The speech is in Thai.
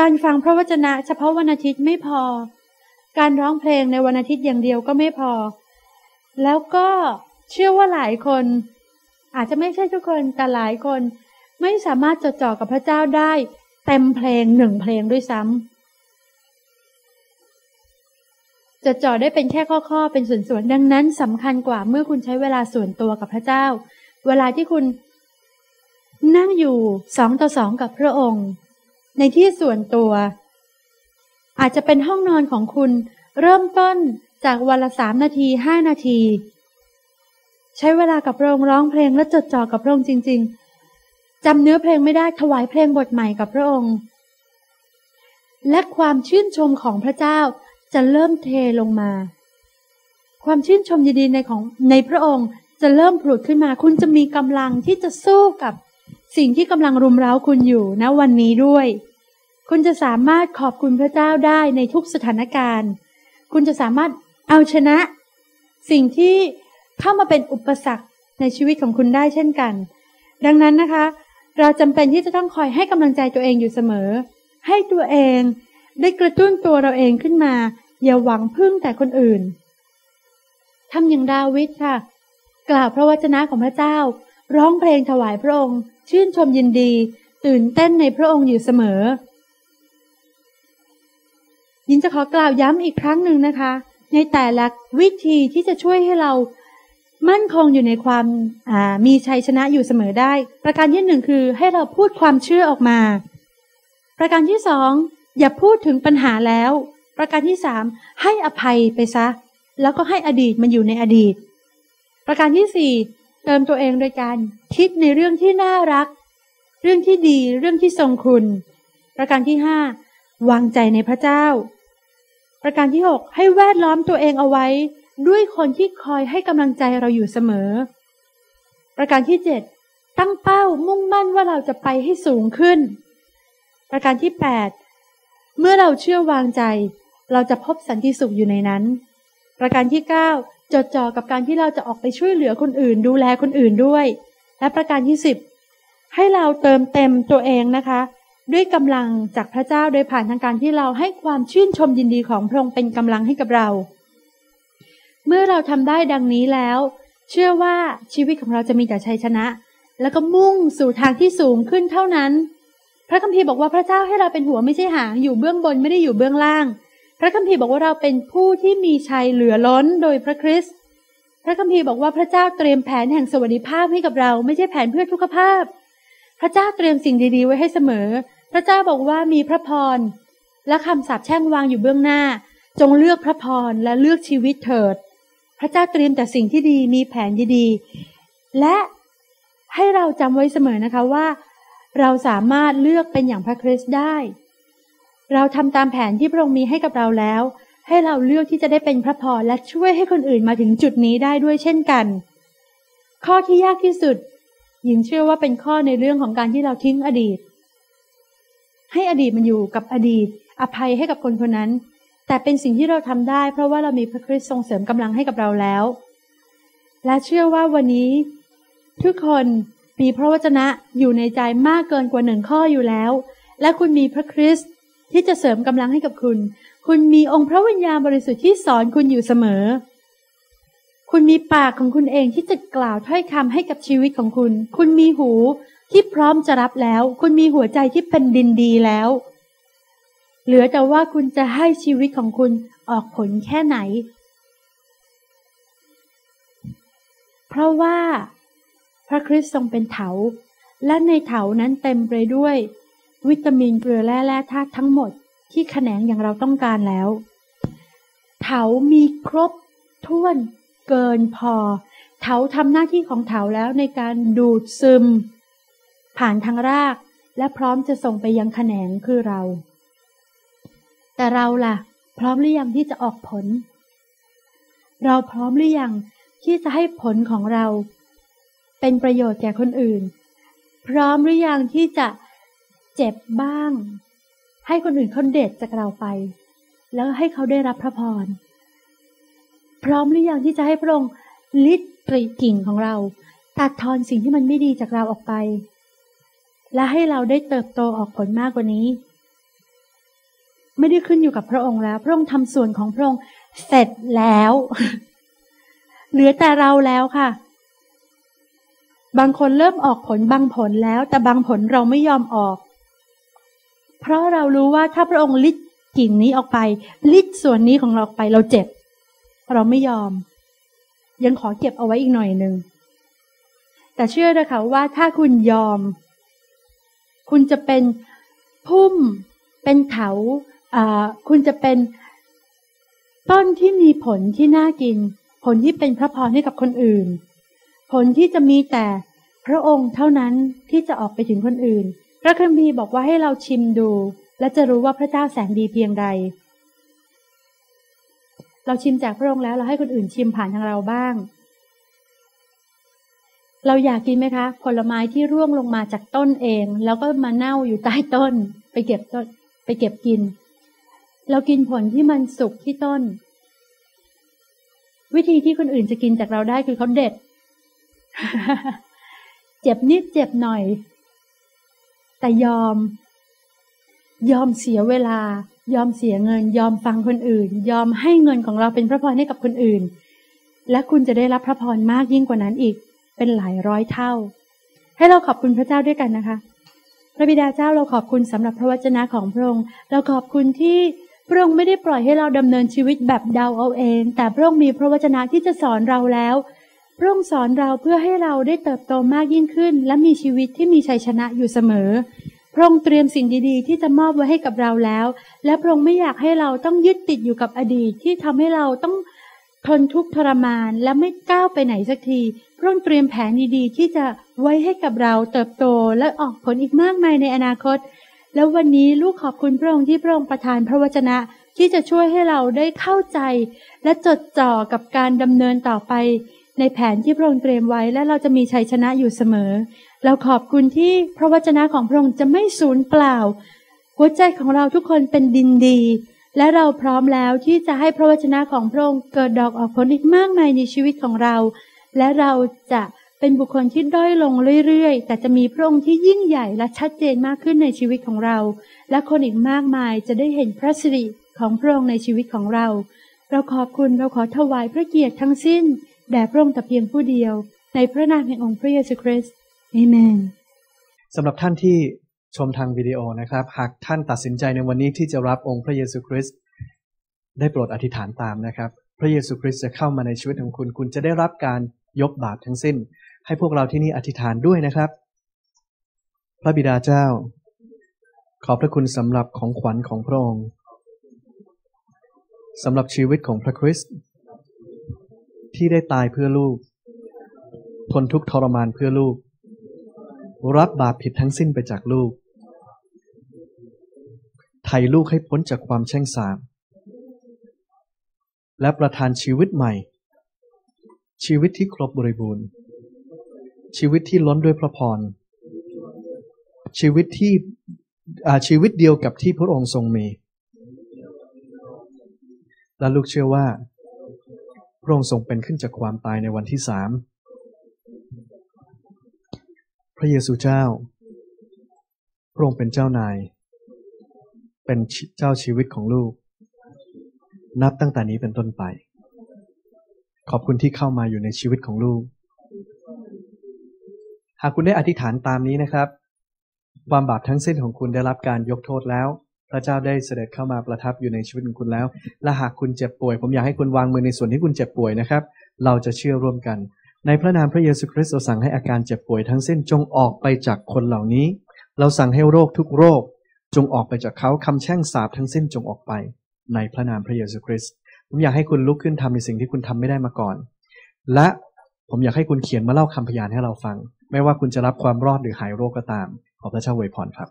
การฟังพระวจนะเฉพาะวันอาทิตย์ไม่พอ การร้องเพลงในวันอาทิตย์อย่างเดียวก็ไม่พอ แล้วก็เชื่อว่าหลายคน อาจจะไม่ใช่ทุกคนแต่หลายคนไม่สามารถจดจ่อกับพระเจ้าได้ เต็มเพลงหนึ่งเพลงด้วยซ้ำจดจ่อได้เป็นแค่ข้อๆ เป็นส่วนๆดังนั้นสำคัญกว่าเมื่อคุณใช้เวลาส่วนตัวกับพระเจ้า เวลาที่คุณนั่งอยู่สองต่อสองกับพระองค์ ในที่ส่วนตัว อาจจะเป็นห้องนอนของคุณเริ่มต้นจากวันละสามนาทีห้านาที ใช้เวลากับพรงร้องเพลงและจดจ่อกับพระองค์จริง ๆจำเนื้อเพลงไม่ได้ถวายเพลงบทใหม่กับพระองค์ และความชื่นชมของพระเจ้าจะเริ่มเทลงมา ความชื่นชมยินดีในของในพระองค์จะเริ่มผุดขึ้นมา คุณจะมีกำลังที่จะสู้กับ สิ่งที่กำลังรุมเร้าคุณอยู่ณวันนี้ด้วย คุณจะสามารถขอบคุณพระเจ้าได้ในทุกสถานการณ์ คุณจะสามารถเอาชนะ สิ่งที่เข้ามาเป็นอุปสรรคในชีวิตของคุณได้เช่นกัน ดังนั้นนะคะ เราจำเป็นที่จะต้องคอยให้กำลังใจตัวเองอยู่เสมอ ให้ตัวเองได้กระตุ้นตัวเราเองขึ้นมา อย่าหวังพึ่งแต่คนอื่นทำอย่างดาวิดค่ะ กล่าวพระวจนะของพระเจ้า ร้องเพลงถวายพระองค์ ชื่นชมยินดี ตื่นเต้นในพระองค์อยู่เสมอ ยินจะขอกล่าวย้ำอีกครั้งหนึ่งนะคะ ในแต่ละวิธีที่จะช่วยให้เรามั่นคงอยู่ในความมีชัยชนะอยู่เสมอได้ ประการที่หนึ่งคือให้เราพูดความเชื่อออกมา ประการที่สองอย่าพูดถึงปัญหาแล้ว ประการที่สามให้อภัยไปซะ แล้วก็ให้อดีตมันอยู่ในอดีต ประการที่สี่ เติมตัวเองโดยการคิดในเรื่องที่น่ารัก เรื่องที่ดีเรื่องที่ทรงคุณ ประการที่ห้าวางใจในพระเจ้า ประการที่หกให้แวดล้อมตัวเองเอาไว้ ด้วยคนที่คอยให้กำลังใจเราอยู่เสมอ ประการที่เจ็ดตั้งเป้ามุ่งมั่นว่าเราจะไปให้สูงขึ้น ประการที่แปดเมื่อเราเชื่อวางใจ เราจะพบสันติสุขอยู่ในนั้น ประการที่เก้า จดจ่อกับการที่เราจะออกไปช่วยเหลือคนอื่น ดูแลคนอื่นด้วย และประการที่สิบให้เราเติมเต็มตัวเองนะคะ ด้วยกำลังจากพระเจ้าโดยผ่านทางการที่เราให้ความชื่นชมยินดีของพระองค์เป็นกำลังให้กับเรา เมื่อเราทำได้ดังนี้แล้ว เชื่อว่าชีวิตของเราจะมีแต่ชัยชนะ แล้วก็มุ่งสู่ทางที่สูงขึ้นเท่านั้น พระคัมภีร์บอกว่าพระเจ้าให้เราเป็นหัวไม่ใช่หางอยู่เบื้องบนไม่ได้อยู่เบื้องล่าง พระคัมภีร์บอกว่าเราเป็นผู้ที่มีชัยเหลือล้นโดยพระคริสต์พระคัมภีร์บอกว่าพระเจ้าเตรียมแผนแห่งสวัสดิภาพให้กับเราไม่ใช่แผนเพื่อทุกขภาพ พระเจ้าเตรียมสิ่งดีๆ ไว้ให้เสมอ พระเจ้าบอกว่ามีพระพรและคำสาปแช่งวางอยู่เบื้องหน้า จงเลือกพระพรและเลือกชีวิตเถิด พระเจ้าเตรียมแต่สิ่งที่ดีมีแผนดีๆ และให้เราจำไว้เสมอนะคะว่า เราสามารถเลือกเป็นอย่างพระคริสต์ได้ เราทำตามแผนที่พระองค์มีให้กับเราแล้ว ให้เราเลือกที่จะได้เป็นพระพรและช่วยให้คนอื่นมาถึงจุดนี้ได้ด้วยเช่นกัน ข้อที่ยากที่สุดหญิงเชื่อว่าเป็นข้อในเรื่องของการที่เราทิ้งอดีต ให้อดีตมันอยู่กับอดีต อภัยให้กับคนคนนั้น แต่เป็นสิ่งที่เราทำได้ เพราะว่าเรามีพระคริสต์ทรงเสริมกำลังให้กับเราแล้ว และเชื่อว่าวันนี้ ทุกคนมีพระวจนะอยู่ในใจมากเกินกว่าหนึ่งข้ออยู่แล้ว และคุณมีพระคริสต์ ที่จะเสริมกำลังให้กับคุณ คุณมีองค์พระวิญญาณบริสุทธิ์ที่สอนคุณอยู่เสมอ คุณมีปากของคุณเองที่จะกล่าวถ้อยคำให้กับชีวิตของคุณ คุณมีหูที่พร้อมจะรับแล้ว คุณมีหัวใจที่เป็นดินดีแล้ว เหลือแต่ว่าคุณจะให้ชีวิตของคุณออกผลแค่ไหน เพราะว่าพระคริสต์ทรงเป็นเถา และในเถานั้นเต็มไปด้วย วิตามินเกลือแร่แร่ธาตุทั้งหมดที่แขนงอย่างเราต้องการแล้ว เถามีครบถ้วนเกินพอ เถาทำหน้าที่ของเถาแล้วในการดูดซึม ผ่านทางราก และพร้อมจะส่งไปยังแขนงคือเรา แต่เราล่ะ พร้อมหรือยังที่จะออกผล เราพร้อมหรือยังที่จะให้ผลของเรา เป็นประโยชน์แก่คนอื่น พร้อมหรือยังที่จะ เจ็บบ้าง ให้คนอื่นเขาเด็ดจากเราไป แล้วให้เขาได้รับพระพร พร้อมหรือยังที่จะให้พระองค์ลิดตรีกิ่งของเรา ตัดทอนสิ่งที่มันไม่ดีจากเราออกไป และให้เราได้เติบโตออกผลมากกว่านี้ ไม่ได้ขึ้นอยู่กับพระองค์แล้ว พระองค์ทำส่วนของพระองค์เสร็จแล้ว เหลือแต่เราแล้วค่ะบางคนเริ่มออกผลบางผลแล้ว แต่บางผลเราไม่ยอมออก เพราะเรารู้ว่าถ้าพระองค์ลิดกิ่งนี้ออกไป ลิดส่วนนี้ของเราออกไปเราเจ็บ เราไม่ยอม ยังขอเก็บเอาไว้อีกหน่อยหนึ่งแต่เชื่อเลยค่ะว่าถ้าคุณยอม คุณจะเป็นพุ่ม เป็นเขาคุณจะเป็นต้นที่มีผลที่น่ากิน ผลที่เป็นพระพรให้กับคนอื่น ผลที่จะมีแต่พระองค์เท่านั้นที่จะออกไปถึงคนอื่น พระคัมภีร์บอกว่าให้เราชิมดู และจะรู้ว่าพระเจ้าแสนดีเพียงใด เราชิมจากพระองค์แล้วเราให้คนอื่นชิมผ่านทางเราบ้าง เราอยากกินไหมคะ ผลไม้ที่ร่วงลงมาจากต้นเอง แล้วก็มาเน่าอยู่ใต้ต้น ไปเก็บต้น ไปเก็บกิน เรากินผลที่มันสุกที่ต้น วิธีที่คนอื่นจะกินจากเราได้คือเขาเด็ด เจ็บนิดเจ็บหน่อย แต่ยอม ยอมเสียเวลา ยอมเสียเงิน ยอมฟังคนอื่น ยอมให้เงินของเราเป็นพระพรให้กับคนอื่น และคุณจะได้รับพระพรมากยิ่งกว่านั้นอีก เป็นหลายร้อยเท่า ให้เราขอบคุณพระเจ้าด้วยกันนะคะ พระบิดาเจ้าเราขอบคุณสำหรับพระวจนะของพระองค์เราขอบคุณที่พระองค์ไม่ได้ปล่อยให้เราดำเนินชีวิตแบบเดาเอาเอง แต่พระองค์มีพระวจนะที่จะสอนเราแล้ว พระองค์สอนเราเพื่อให้เราได้เติบโตมากยิ่งขึ้น และมีชีวิตที่มีชัยชนะอยู่เสมอ พระองค์เตรียมสิ่งดีๆ ที่จะมอบไว้ให้กับเราแล้ว และพระองค์ไม่อยากให้เราต้องยึดติดอยู่กับอดีตที่ทำให้เราต้องทนทุกข์ทรมานและไม่ก้าวไปไหนสักที พระองค์เตรียมแผนดีๆ ที่จะไว้ให้กับเราเติบโตและออกผลอีกมากมายในอนาคต แล้ววันนี้ลูกขอบคุณพระองค์ที่พระองค์ประทานพระวจนะที่จะช่วยให้เราได้เข้าใจ และจดจ่อกับการดำเนินต่อไป ในแผนที่พระองค์เตรียมไว้และเราจะมีชัยชนะอยู่เสมอ เราขอบคุณที่พระวจนะของพระองค์จะไม่สูญเปล่า หัวใจของเราทุกคนเป็นดินดี และเราพร้อมแล้วที่จะให้พระวจนะของพระองค์เกิดดอกออกผลอีกมากมายในชีวิตของเรา และเราจะเป็นบุคคลที่ด้อยลงเรื่อยๆ แต่จะมีพระองค์ที่ยิ่งใหญ่และชัดเจนมากขึ้นในชีวิตของเรา และคนอีกมากมายจะได้เห็นพระสิริของพระองค์ในชีวิตของเรา เราขอบคุณเราขอถวายพระเกียรติทั้งสิ้น แด่พระองค์แต่เพียงผู้เดียว ในพระนามแห่งองค์พระเยซูคริสต์เอเมนสำหรับท่านที่ชมทางวิดีโอนะครับ หากท่านตัดสินใจในวันนี้ที่จะรับองค์พระเยซูคริสต์ได้โปรดอธิษฐานตามนะครับ พระเยซูคริสต์จะเข้ามาในชีวิตของคุณ คุณจะได้รับการยกบาปทั้งสิ้น ให้พวกเราที่นี่อธิษฐานด้วยนะครับ พระบิดาเจ้า ขอบพระคุณสำหรับของขวัญของพระองค์สำหรับชีวิตของพระคริสต์ ที่ได้ตายเพื่อลูก ทนทุกข์ทรมานเพื่อลูก รับบาปผิดทั้งสิ้นไปจากลูก ไถ่ลูกให้พ้นจากความแช่งสาบและประทานชีวิตใหม่ ชีวิตที่ครบบริบูรณ์ ชีวิตที่ล้นด้วยพระพร ชีวิตที่ชีวิตเดียวกับที่พระองค์ทรงมี และลูกเชื่อว่า ระองค์ทรงเป็นขึ้นจากความตายในวันที่สามพระเยซูเจ้า พระองค์เป็นเจ้านาย เป็นเจ้าชีวิตของลูก นับตั้งแต่นี้เป็นต้นไป ขอบคุณที่เข้ามาอยู่ในชีวิตของลูก หากคุณได้อธิษฐานตามนี้นะครับ ความบาปทั้งสิ้นของคุณได้รับการยกโทษแล้ว พระเจ้าได้เสด็จเข้ามาประทับอยู่ในชีวิตของคุณแล้ว และหากคุณเจ็บป่วย ผมอยากให้คุณวางมือในส่วนที่คุณเจ็บป่วยนะครับ เราจะเชื่อร่วมกัน ในพระนามพระเยซูคริสต์เราสั่งให้อาการเจ็บป่วยทั้งสิ้นจงออกไปจากคนเหล่านี้ เราสั่งให้โรคทุกโรค จงออกไปจากเขาคำแช่งสาบทั้งสิ้นจงออกไป ในพระนามพระเยซูคริสต์ผมอยากให้คุณลุกขึ้นทำในสิ่งที่คุณทำไม่ได้มาก่อน และผมอยากให้คุณเขียนมาเล่าคำพยานให้เราฟัง ไม่ว่าคุณจะรับความรอดหรือหายโรคก็ตาม ขอพระเจ้าอวยพรครับ